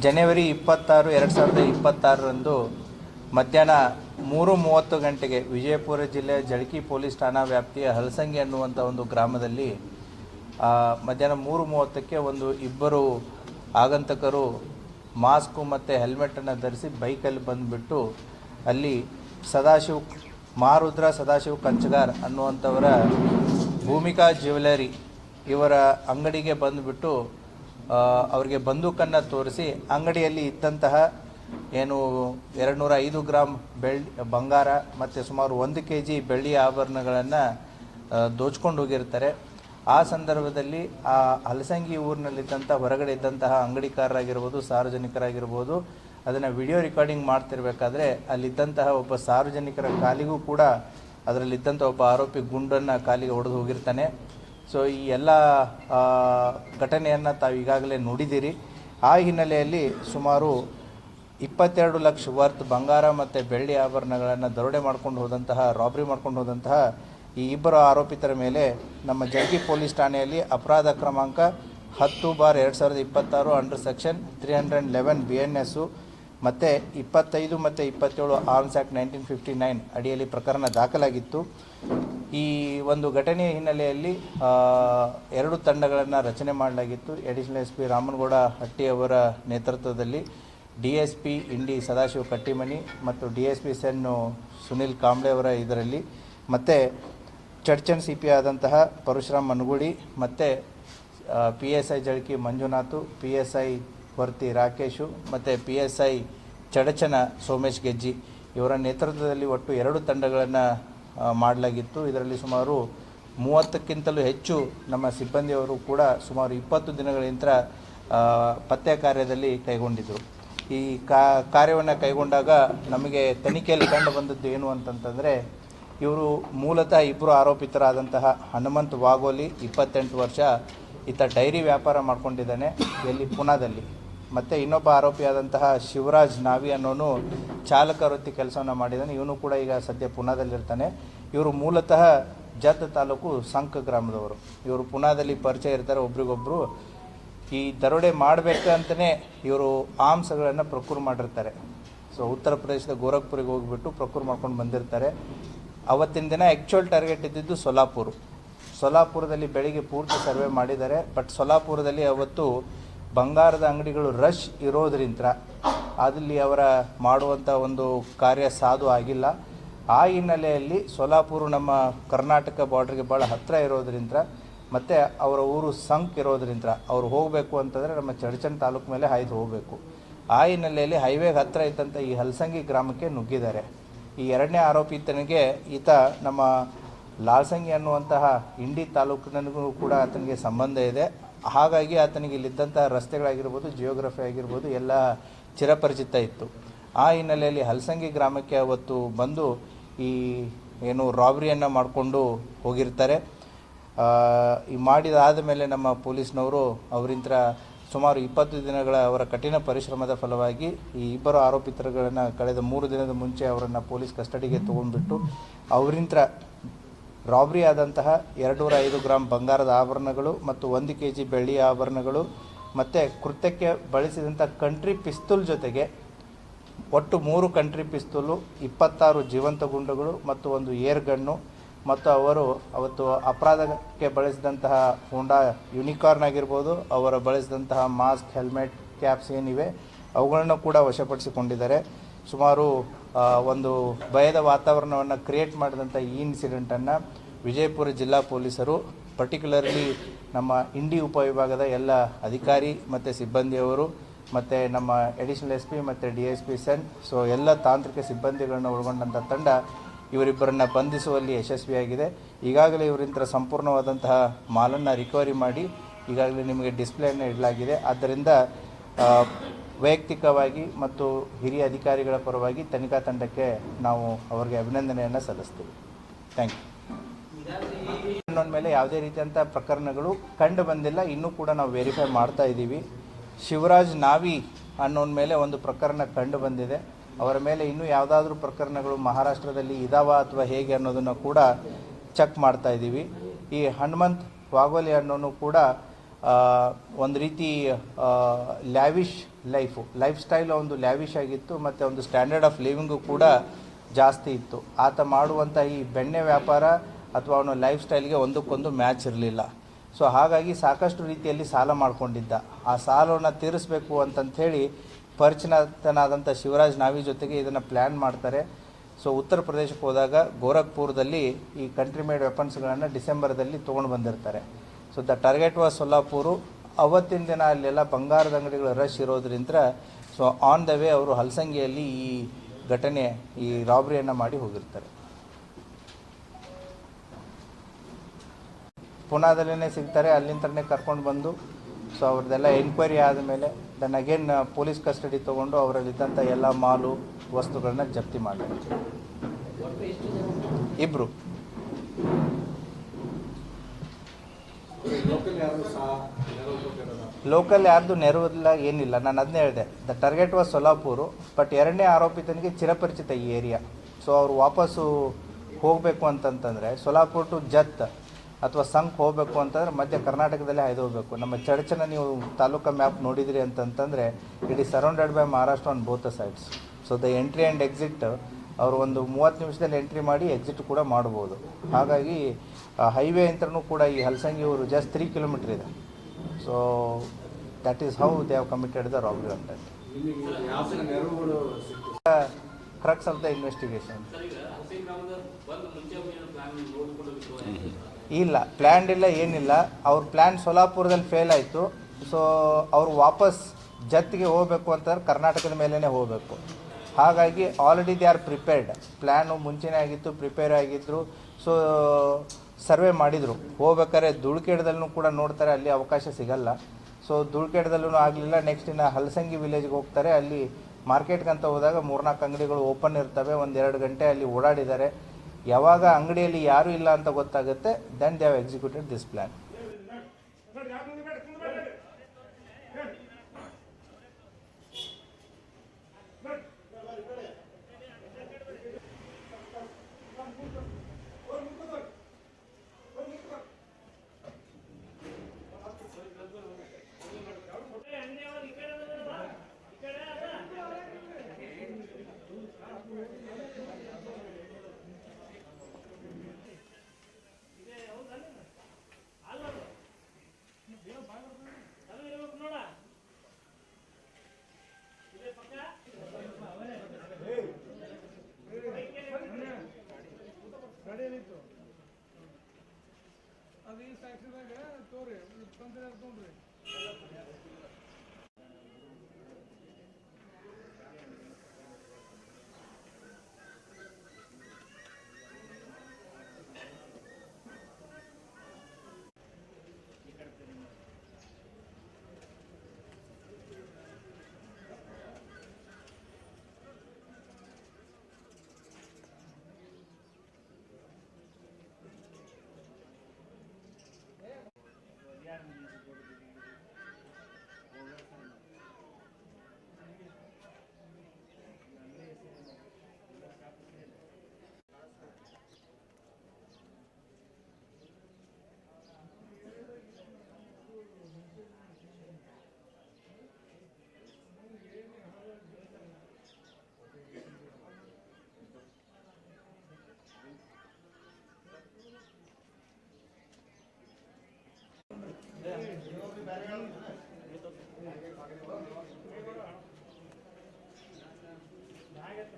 ಜನವರಿ ಇಪ್ಪತ್ತಾರು, ಎರಡು ಸಾವಿರದ ಇಪ್ಪತ್ತಾರರಂದು ಮಧ್ಯಾಹ್ನ ಮೂರು ಮೂವತ್ತು ಗಂಟೆಗೆ ವಿಜಯಪುರ ಜಿಲ್ಲೆಯ ಜಳಕಿ ಪೊಲೀಸ್ ಠಾಣಾ ವ್ಯಾಪ್ತಿಯ ಹಲಸಂಗಿ ಅನ್ನುವಂಥ ಒಂದು ಗ್ರಾಮದಲ್ಲಿ ಮಧ್ಯಾಹ್ನ ಮೂರು ಮೂವತ್ತಕ್ಕೆ ಒಂದು ಇಬ್ಬರು ಆಗಂತಕರು ಮಾಸ್ಕು ಮತ್ತು ಹೆಲ್ಮೆಟನ್ನು ಧರಿಸಿ ಬೈಕಲ್ಲಿ ಬಂದುಬಿಟ್ಟು ಅಲ್ಲಿ ಸದಾಶಿವ್ ಮಾರುದ್ರ ಸದಾಶಿವ್ ಕಂಚಗಾರ್ ಅನ್ನುವಂಥವರ ಭೂಮಿಕಾ ಜ್ಯುವೆಲರಿ ಇವರ ಅಂಗಡಿಗೆ ಬಂದುಬಿಟ್ಟು ಅವರಿಗೆ ಬಂದೂಕನ್ನು ತೋರಿಸಿ ಅಂಗಡಿಯಲ್ಲಿ ಇದ್ದಂತಹ ಏನು ಎರಡು ನೂರ ಐದು ಗ್ರಾಮ್ ಬೆಳ್ಳಿ, ಬಂಗಾರ ಮತ್ತು ಸುಮಾರು ಒಂದು ಕೆ ಜಿ ಬೆಳ್ಳಿ ಆಭರಣಗಳನ್ನು ದೋಚ್ಕೊಂಡು ಹೋಗಿರ್ತಾರೆ. ಆ ಸಂದರ್ಭದಲ್ಲಿ ಆ ಹಲಸಂಗಿ ಊರಿನಲ್ಲಿದ್ದಂಥ ಹೊರಗಡೆ ಇದ್ದಂತಹ ಅಂಗಡಿಕಾರರಾಗಿರ್ಬೋದು, ಸಾರ್ವಜನಿಕರಾಗಿರ್ಬೋದು, ಅದನ್ನು ವಿಡಿಯೋ ರೆಕಾರ್ಡಿಂಗ್ ಮಾಡ್ತಿರ್ಬೇಕಾದ್ರೆ ಅಲ್ಲಿದ್ದಂತಹ ಒಬ್ಬ ಸಾರ್ವಜನಿಕರ ಕಾಲಿಗೂ ಕೂಡ ಅದರಲ್ಲಿದ್ದಂಥ ಒಬ್ಬ ಆರೋಪಿ ಗುಂಡನ್ನು ಕಾಲಿಗೆ ಹೊಡೆದು ಹೋಗಿರ್ತಾನೆ. ಸೊ, ಈ ಎಲ್ಲ ಘಟನೆಯನ್ನು ತಾವು ಈಗಾಗಲೇ ನೋಡಿದ್ದೀರಿ. ಆ ಹಿನ್ನೆಲೆಯಲ್ಲಿ ಸುಮಾರು ಇಪ್ಪತ್ತೆರಡು ಲಕ್ಷ ವರ್ತ್ ಬಂಗಾರ ಮತ್ತು ಬೆಳ್ಳಿ ಆಭರಣಗಳನ್ನು ದರೋಡೆ ಮಾಡ್ಕೊಂಡು ಹೋದಂತಹ, ರಾಬ್ರಿ ಮಾಡ್ಕೊಂಡು ಹೋದಂತಹ ಈ ಇಬ್ಬರು ಆರೋಪಿತರ ಮೇಲೆ ನಮ್ಮ ಜಗ್ಗಿ ಪೊಲೀಸ್ ಠಾಣೆಯಲ್ಲಿ ಅಪರಾಧ ಕ್ರಮಾಂಕ ಹತ್ತು ಬಾರ್ ಎರಡು ಸಾವಿರದ ಇಪ್ಪತ್ತಾರು under section three hundred eleven B N S ಮತ್ತು ಇಪ್ಪತ್ತೈದು ಮತ್ತು ಇಪ್ಪತ್ತೇಳು arms act nineteen fifty nine ಅಡಿಯಲ್ಲಿ ಪ್ರಕರಣ ದಾಖಲಾಗಿತ್ತು. ಈ ಒಂದು ಘಟನೆಯ ಹಿನ್ನೆಲೆಯಲ್ಲಿ ಎರಡು ತಂಡಗಳನ್ನು ರಚನೆ ಮಾಡಲಾಗಿತ್ತು. Additional S P Ramanagouda Hatti ಅವರ ನೇತೃತ್ವದಲ್ಲಿ D S P Indi Sadashiva Kattimani ಮತ್ತು D S P CEN Sunil Kamble ಅವರ ಇದರಲ್ಲಿ. ಮತ್ತು ಚಡ್ಚನ್ ಸಿ ಪಿ ಆದಂತಹ ಪರಶುರಾಮ್ ಮನಗುಡಿ ಮತ್ತು P S I Jalaki Manjunath P S I Varti Rakesh ಮತ್ತು P S I Chadachan Somesh Gejji ಇವರ ನೇತೃತ್ವದಲ್ಲಿ ಒಟ್ಟು ಎರಡು ತಂಡಗಳನ್ನು ಮಾಡಲಾಗಿತ್ತು. ಇದರಲ್ಲಿ ಸುಮಾರು ಮೂವತ್ತಕ್ಕಿಂತಲೂ ಹೆಚ್ಚು ನಮ್ಮ ಸಿಬ್ಬಂದಿಯವರು ಕೂಡ ಸುಮಾರು ಇಪ್ಪತ್ತು ದಿನಗಳಿಂದ ಪತ್ತೆ ಕಾರ್ಯದಲ್ಲಿ ಕೈಗೊಂಡಿದ್ದರು ಈ ಕಾರ್ಯವನ್ನು ಕೈಗೊಂಡಾಗ ನಮಗೆ ತನಿಖೆಯಲ್ಲಿ ಕಂಡು ಬಂದದ್ದು ಏನು ಅಂತಂತಂದರೆ, ಇವರು ಮೂಲತಃ ಇಬ್ಬರು ಆರೋಪಿತರಾದಂತಹ ಹನುಮಂತ್ ವಾಗೋಲಿ ಇಪ್ಪತ್ತೆಂಟು ವರ್ಷ ಈತ ಡೈರಿ ವ್ಯಾಪಾರ ಮಾಡ್ಕೊಂಡಿದ್ದಾನೆ, ಎಲ್ಲಿ ಪುನಾದಲ್ಲಿ. ಮತ್ತು ಇನ್ನೊಬ್ಬ ಆರೋಪಿಯಾದಂತಹ ಶಿವರಾಜ್ ನಾವಿ ಅನ್ನೋನು ಚಾಲಕ ವೃತ್ತಿ ಕೆಲಸವನ್ನು ಮಾಡಿದ್ದಾನೆ ಇವನು ಕೂಡ ಈಗ ಸದ್ಯ ಪುನಾದಲ್ಲಿರ್ತಾನೆ. ಇವರು ಮೂಲತಃ ಜತ್ ತಾಲೂಕು ಸಂಕ ಗ್ರಾಮದವರು. ಇವರು ಪುನಾದಲ್ಲಿ ಪರಿಚಯ ಇರ್ತಾರೆ. ಒಬ್ರಿಗೊಬ್ಬರು ಈ ದರೋಡೆ ಮಾಡಬೇಕಂತಲೇ ಇವರು ಆಮ್ಸ್ಗಳನ್ನು ಪ್ರೊಕ್ಯೂರ್ ಮಾಡಿರ್ತಾರೆ. ಸೊ, ಉತ್ತರ ಪ್ರದೇಶದ ಗೋರಖ್ಪುರಿಗೆ ಹೋಗಿಬಿಟ್ಟು ಪ್ರೊಕ್ಯೂರ್ ಮಾಡ್ಕೊಂಡು ಬಂದಿರ್ತಾರೆ. ಅವತ್ತಿನ ದಿನ ಆ್ಯಕ್ಚುಯಲ್ ಟಾರ್ಗೆಟ್ ಇದ್ದಿದ್ದು ಸೊಲಾಪುರ್. ಸೊಲಾಪುರದಲ್ಲಿ ಬೆಳಿಗ್ಗೆ ಪೂರ್ತಿ ಸರ್ವೆ ಮಾಡಿದ್ದಾರೆ. ಬಟ್ ಸೊಲಾಪುರದಲ್ಲಿ ಅವತ್ತು ಬಂಗಾರದ ಅಂಗಡಿಗಳು ರಶ್ ಇರೋದ್ರಿಂದ ಅದಲ್ಲಿ ಅವರ ಮಾಡುವಂಥ ಒಂದು ಕಾರ್ಯ ಸಾಧು ಆಗಿಲ್ಲ. ಆ ಹಿನ್ನೆಲೆಯಲ್ಲಿ ಸೋಲಾಪುರ ನಮ್ಮ ಕರ್ನಾಟಕ ಬಾರ್ಡ್ರಿಗೆ ಭಾಳ ಹತ್ತಿರ ಇರೋದ್ರಿಂದ ಮತ್ತು ಅವರ ಊರು ಸಂಕ್ ಇರೋದ್ರಿಂದ ಅವ್ರು ಹೋಗಬೇಕು ಅಂತಂದರೆ ನಮ್ಮ ಚಡ್ಚನ್ ತಾಲೂಕು ಮೇಲೆ ಹಾಯ್ದು ಹೋಗಬೇಕು. ಆ ಹಿನ್ನೆಲೆಯಲ್ಲಿ ಹೈವೇಗೆ ಹತ್ತಿರ ಇದ್ದಂಥ ಈ ಹಲಸಂಗಿ ಗ್ರಾಮಕ್ಕೆ ನುಗ್ಗಿದ್ದಾರೆ. ಈ ಎರಡನೇ ಆರೋಪಿತನಿಗೆ ಈತ ನಮ್ಮ ಲಾಲ್ಸಂಗಿ ಅನ್ನುವಂತಹ ಇಂಡಿ ತಾಲೂಕಿನಗೂ ಕೂಡ ಆತನಿಗೆ ಸಂಬಂಧ ಇದೆ. ಹಾಗಾಗಿ ಆತನಿಗೆ ಇಲ್ಲಿದ್ದಂಥ ರಸ್ತೆಗಳಾಗಿರ್ಬೋದು ಜಿಯೋಗ್ರಫಿ ಆಗಿರ್ಬೋದು, ಎಲ್ಲ ಚಿರಪರಿಚಿತ ಇತ್ತು. ಆ ಹಿನ್ನೆಲೆಯಲ್ಲಿ ಹಲಸಂಗಿ ಗ್ರಾಮಕ್ಕೆ ಅವತ್ತು ಬಂದು ಈ ಏನು ರಾಬ್ರಿಯನ್ನು ಮಾಡಿಕೊಂಡು ಹೋಗಿರ್ತಾರೆ. ಈ ಮಾಡಿದಾದ ಮೇಲೆ ನಮ್ಮ ಪೊಲೀಸ್ನವರು ಅವರಿಂತ್ರ ಸುಮಾರು ಇಪ್ಪತ್ತು ದಿನಗಳ ಅವರ ಕಠಿಣ ಪರಿಶ್ರಮದ ಫಲವಾಗಿ ಈ ಇಬ್ಬರು ಆರೋಪಿತರುಗಳನ್ನು ಕಳೆದ ಮೂರು ದಿನದ ಮುಂಚೆ ಅವರನ್ನು ಪೊಲೀಸ್ ಕಸ್ಟಡಿಗೆ ತೊಗೊಂಡ್ಬಿಟ್ಟು ಅವರಿಂತ್ರ ರಾಬ್ರಿ ಆದಂತಹ ಎರಡೂರ ಐದು ಗ್ರಾಮ್ ಬಂಗಾರದ ಆಭರಣಗಳು ಮತ್ತು ಒಂದು ಕೆ ಜಿ ಬೆಳ್ಳಿ ಆಭರಣಗಳು ಮತ್ತು ಕೃತ್ಯಕ್ಕೆ ಬಳಸಿದಂಥ ಕಂಟ್ರಿ ಪಿಸ್ತೂಲ್ ಜೊತೆಗೆ ಒಟ್ಟು ಮೂರು ಕಂಟ್ರಿ ಪಿಸ್ತೂಲು ಇಪ್ಪತ್ತಾರು ಜೀವಂತ ಗುಂಡುಗಳು ಮತ್ತು ಒಂದು ಏರ್ ಮತ್ತು ಅವರು ಅವತ್ತು ಅಪರಾಧಕ್ಕೆ ಬಳಸಿದಂತಹ ಹೋಂಡಾ ಯುನಿಕಾರ್ನ್ ಆಗಿರ್ಬೋದು, ಅವರು ಬಳಸಿದಂತಹ ಮಾಸ್ಕ್ ಹೆಲ್ಮೆಟ್ ಕ್ಯಾಪ್ಸ್ ಏನಿವೆ, ಅವುಗಳನ್ನು ಕೂಡ ವಶಪಡಿಸಿಕೊಂಡಿದ್ದಾರೆ. ಸುಮಾರು ಒಂದು ಭಯದ ವಾತಾವರಣವನ್ನು ಕ್ರಿಯೇಟ್ ಮಾಡಿದಂಥ ಈ ಇನ್ಸಿಡೆಂಟನ್ನು ವಿಜಯಪುರ ಜಿಲ್ಲಾ ಪೊಲೀಸರು ಪರ್ಟಿಕ್ಯುಲರ್ಲಿ ನಮ್ಮ ಇಂಡಿ ಉಪವಿಭಾಗದ ಎಲ್ಲ ಅಧಿಕಾರಿ ಮತ್ತು ಸಿಬ್ಬಂದಿಯವರು, ಮತ್ತು ನಮ್ಮ ಅಡಿಷನಲ್ ಎಸ್ ಪಿ ಮತ್ತು D S P CEN so ಎಲ್ಲ ತಾಂತ್ರಿಕ ಸಿಬ್ಬಂದಿಗಳನ್ನು ಒಳಗೊಂಡಂಥ ತಂಡ ಇವರಿಬ್ಬರನ್ನು ಬಂಧಿಸುವಲ್ಲಿ ಯಶಸ್ವಿಯಾಗಿದೆ. ಈಗಾಗಲೇ ಇವರಿಂದ ಸಂಪೂರ್ಣವಾದಂತಹ ಮಾಲನ್ನು ರಿಕವರಿ ಮಾಡಿ ಈಗಾಗಲೇ ನಿಮಗೆ ಡಿಸ್ಪ್ಲೇಯನ್ನು ಇಡಲಾಗಿದೆ. ಆದ್ದರಿಂದ ವೈಯಕ್ತಿಕವಾಗಿ ಮತ್ತು ಹಿರಿಯ ಅಧಿಕಾರಿಗಳ ಪರವಾಗಿ ತನಿಖಾ ತಂಡಕ್ಕೆ ನಾವು ಅವರಿಗೆ ಅಭಿನಂದನೆಯನ್ನು ಸಲ್ಲಿಸ್ತೀವಿ. ಥ್ಯಾಂಕ್ ಯು ಅನ್ನೋನ್ ಮೇಲೆ ಯಾವುದೇ ರೀತಿಯಂಥ ಪ್ರಕರಣಗಳು ಕಂಡು ಬಂದಿಲ್ಲ. ಇನ್ನೂ ಕೂಡ ನಾವು ವೆರಿಫೈ ಮಾಡ್ತಾ ಇದ್ದೀವಿ. ಶಿವರಾಜ್ ನಾವಿ ಅನ್ನೋನ್ ಮೇಲೆ ಒಂದು ಪ್ರಕರಣ ಕಂಡು ಬಂದಿದೆ. ಅವರ ಮೇಲೆ ಇನ್ನೂ ಯಾವುದಾದ್ರೂ ಪ್ರಕರಣಗಳು ಮಹಾರಾಷ್ಟ್ರದಲ್ಲಿ ಇದಾವ ಅಥವಾ ಹೇಗೆ ಅನ್ನೋದನ್ನು ಕೂಡ ಚೆಕ್ ಮಾಡ್ತಾ ಇದ್ದೀವಿ. ಈ ಹನುಮಂತ್ ವಾಗೋಲಿ ಅನ್ನೋನು ಕೂಡ ಒಂದು ರೀತಿ ಲ್ಯಾವಿಶ್ ಲೈಫು ಲೈಫ್ ಸ್ಟೈಲ್ ಒಂದು ಲ್ಯಾವಿಶ್ ಆಗಿತ್ತು ಮತ್ತು ಒಂದು ಸ್ಟ್ಯಾಂಡರ್ಡ್ ಆಫ್ ಲಿವಿಂಗು ಕೂಡ ಜಾಸ್ತಿ ಇತ್ತು. ಆತ ಮಾಡುವಂಥ ಈ ಬೆಣ್ಣೆ ವ್ಯಾಪಾರ ಅಥವಾ ಅವನ ಲೈಫ್ ಸ್ಟೈಲ್ಗೆ ಒಂದಕ್ಕೊಂದು ಮ್ಯಾಚ್ ಇರಲಿಲ್ಲ. ಸೊ ಹಾಗಾಗಿ ಸಾಕಷ್ಟು ರೀತಿಯಲ್ಲಿ ಸಾಲ ಮಾಡಿಕೊಂಡಿದ್ದ. ಆ ಸಾಲವನ್ನು ತೀರಿಸಬೇಕು ಅಂತಂಥೇಳಿ ಪರಿಚಿತನಾದಂಥ ಶಿವರಾಜ್ ನಾವಿ ಜೊತೆಗೆ ಇದನ್ನು ಪ್ಲ್ಯಾನ್ ಮಾಡ್ತಾರೆ. ಸೊ ಉತ್ತರ ಪ್ರದೇಶಕ್ಕೆ ಹೋದಾಗ ಗೋರಖ್ಪುರದಲ್ಲಿ ಈ ಕಂಟ್ರಿ ಮೇಡ್ ವೆಪನ್ಸ್ಗಳನ್ನು ಡಿಸೆಂಬರ್ದಲ್ಲಿ ತೊಗೊಂಡು ಬಂದಿರ್ತಾರೆ. So the target was Solapur ಅವತ್ತಿನ ದಿನ ಅಲ್ಲೆಲ್ಲ ಬಂಗಾರದ ಅಂಗಡಿಗಳು ರಶ್ ಇರೋದ್ರಿಂದ ಸೊ ಆನ್ ದ ವೇ ಅವರು ಹಲಸಂಗಿಯಲ್ಲಿ ಈ ಘಟನೆ, ಈ ರಾಬ್ರಿಯನ್ನು ಮಾಡಿ ಹೋಗಿರ್ತಾರೆ. ಪುನಾದಲ್ಲೇ ಸಿಗ್ತಾರೆ ಅಲ್ಲಿಂದನೇ ಕರ್ಕೊಂಡು ಬಂದು, ಸೊ ಅವ್ರದ್ದೆಲ್ಲ ಎನ್ಕ್ವೈರಿ ಆದಮೇಲೆ ದನ್ ಅಗೇನ್ ಪೊಲೀಸ್ ಕಸ್ಟಡಿ ತೊಗೊಂಡು ಅವರಲ್ಲಿದ್ದಂಥ ಎಲ್ಲ ಮಾಲು ವಸ್ತುಗಳನ್ನ ಜಪ್ತಿ ಮಾಡಲಾಯಿತು ಇಬ್ಬರು ಲೋಕಲ್ ಯಾರ್ದು ನೆರವಿಲ್ಲ, ಏನಿಲ್ಲ. ನಾನು ಅದನ್ನೇ ಹೇಳಿದೆ. The target was Solapur but ಎರಡನೇ ಆರೋಪಿತನಿಗೆ ಚಿರಪರಿಚಿತ ಈ ಏರಿಯಾ ಸೊ ಅವರು ವಾಪಸ್ಸು ಹೋಗಬೇಕು ಅಂತಂತಂದರೆ ಸೊಲಾಪುರ್ ಟು ಜತ್ ಅಥವಾ ಸಂಘ ಹೋಗಬೇಕು ಅಂತಂದ್ರೆ ಮಧ್ಯ ಕರ್ನಾಟಕದಲ್ಲೇ ಹಾಯ್ದು ಹೋಗಬೇಕು ನಮ್ಮ ಚರ್ಚನ್ನ ನೀವು ತಾಲೂಕಾ ಮ್ಯಾಪ್ ನೋಡಿದಿರಿ ಅಂತಂತಂದರೆ it is surrounded by Maharashtra on both sides so the entry and exit ಅವರು ಒಂದು ಮೂವತ್ತು ನಿಮಿಷದಲ್ಲಿ ಎಂಟ್ರಿ ಮಾಡಿ ಎಕ್ಸಿಟ್ ಕೂಡ ಮಾಡ್ಬೋದು. ಹಾಗಾಗಿ ಹೈವೇ ಅಂತನೂ ಕೂಡ ಈ ಹಲಸಂಗಿ ಊರು ಜಸ್ಟ್ ತ್ರೀ ಕಿಲೋಮೀಟ್ರ್ ಇದೆ. So that is how they have committed the robbery ಅಂತ ಕ್ರಕ್ಸ್ ಆಫ್ ದ ಇನ್ವೆಸ್ಟಿಗೇಷನ್ ಇಲ್ಲ ಪ್ಲ್ಯಾಂಡ್ ಇಲ್ಲ, ಏನಿಲ್ಲ. ಅವ್ರ ಪ್ಲ್ಯಾನ್ ಸೋಲಾಪುರದಲ್ಲಿ ಫೇಲ್ ಆಯಿತು. ಸೊ ಅವರು ವಾಪಸ್ ಜತ್ತಿಗೆ ಹೋಗಬೇಕು ಅಂತಂದ್ರೆ ಕರ್ನಾಟಕದ ಮೇಲೇ ಹೋಗಬೇಕು. ಹಾಗಾಗಿ already they are prepared plan ಮುಂಚೆನೇ ಆಗಿತ್ತು ಪ್ರಿಪೇರ್ ಆಗಿದ್ದರು ಸೊ ಸರ್ವೆ ಮಾಡಿದರು. ಹೋಗ್ಬೇಕಾದ್ರೆ ದುಳ್ಕೇಡದಲ್ಲೂ ಕೂಡ ನೋಡ್ತಾರೆ, ಅಲ್ಲಿ ಅವಕಾಶ ಸಿಗಲ್ಲ. ಸೊ ದುಳ್ಕೇಡದಲ್ಲೂ ಆಗಲಿಲ್ಲ. ನೆಕ್ಸ್ಟ್ ಇನ್ನು ಹಲಸಂಗಿ ವಿಲೇಜ್ಗೆ ಹೋಗ್ತಾರೆ. ಅಲ್ಲಿ ಮಾರ್ಕೆಟ್ಗಂತ ಹೋದಾಗ ಮೂರ್ನಾಲ್ಕು ಅಂಗಡಿಗಳು ಓಪನ್ ಇರ್ತವೆ. ಒಂದೆರಡು ಗಂಟೆ ಅಲ್ಲಿ ಓಡಾಡಿದ್ದಾರೆ. ಯಾವಾಗ ಅಂಗಡಿಯಲ್ಲಿ ಯಾರು ಇಲ್ಲ ಅಂತ ಗೊತ್ತಾಗುತ್ತೆ then they have executed this plan ಈ ಸಾಕ್ಷಿದಾಗ ತೋರಿ ತೊಂದರೆ ತೊಗೊಂಡ್ರಿ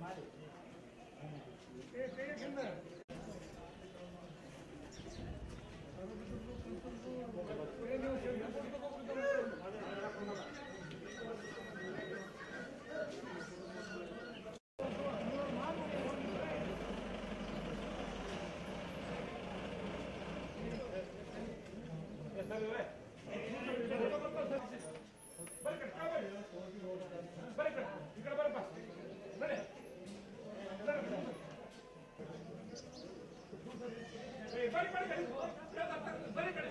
ಮಾಡಿ ಬರಿ ಬರಿ ಬರಿ ಬರಿ ಬರಿ